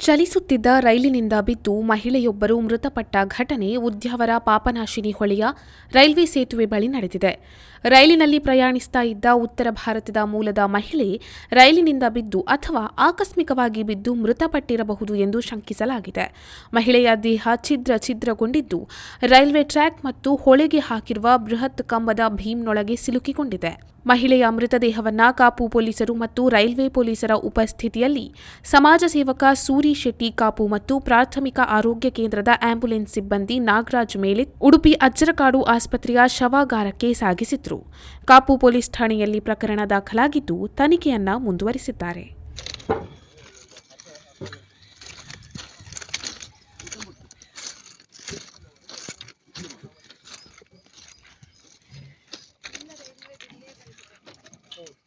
ಚಲಿಸುತ್ತಿದ್ದ ರೈಲಿನಿಂದ ಬಿದ್ದು ಮಹಿಳೆಯೊಬ್ಬರು ಮೃತಪಟ್ಟ ಘಟನೆ ಉದ್ಯಾವರ ಪಾಪನಾಶಿನಿ ಹೊಳೆಯ ರೈಲ್ವೆ ಸೇತುವೆ ಬಳಿ ನಡೆದಿದೆ. ರೈಲಿನಲ್ಲಿ ಪ್ರಯಾಣಿಸ್ತಾ ಇದ್ದ ಉತ್ತರ ಭಾರತದ ಮೂಲದ ಮಹಿಳೆ ರೈಲಿನಿಂದ ಬಿದ್ದು ಅಥವಾ ಆಕಸ್ಮಿಕವಾಗಿ ಬಿದ್ದು ಮೃತಪಟ್ಟಿರಬಹುದು ಎಂದು ಶಂಕಿಸಲಾಗಿದೆ. ಮಹಿಳೆಯ ದೇಹ ಛಿದ್ರ ಛಿದ್ರಗೊಂಡಿದ್ದು ರೈಲ್ವೆ ಟ್ರ್ಯಾಕ್ ಮತ್ತು ಹೊಳೆಗೆ ಹಾಕಿರುವ ಬೃಹತ್ ಕಂಬದ ಭೀಮ್ನೊಳಗೆ ಸಿಲುಕಿಕೊಂಡಿದೆ. ಮಹಿಳೆಯ ಮೃತದೇಹವನ್ನು ಕಾಪು ಪೊಲೀಸರು ಮತ್ತು ರೈಲ್ವೆ ಪೊಲೀಸರ ಉಪಸ್ಥಿತಿಯಲ್ಲಿ ಸಮಾಜ ಸೇವಕ ಸೂರಿ ಶೆಟ್ಟಿ, ಕಾಪು ಮತ್ತು ಪ್ರಾಥಮಿಕ ಆರೋಗ್ಯ ಕೇಂದ್ರದ ಆಂಬ್ಯುಲೆನ್ಸ್ ಸಿಬ್ಬಂದಿ ನಾಗರಾಜ್ ಮೇಲೆ ಉಡುಪಿ ಅಜ್ಜರಕಾಡು ಆಸ್ಪತ್ರೆಯ ಶವಾಗಾರಕ್ಕೆ ಸಾಗಿಸಿದ್ರು. ಕಾಪು ಪೊಲೀಸ್ ಠಾಣೆಯಲ್ಲಿ ಪ್ರಕರಣ ದಾಖಲಾಗಿದ್ದು ತನಿಖೆಯನ್ನ ಮುಂದುವರಿಸಿದ್ದಾರೆ.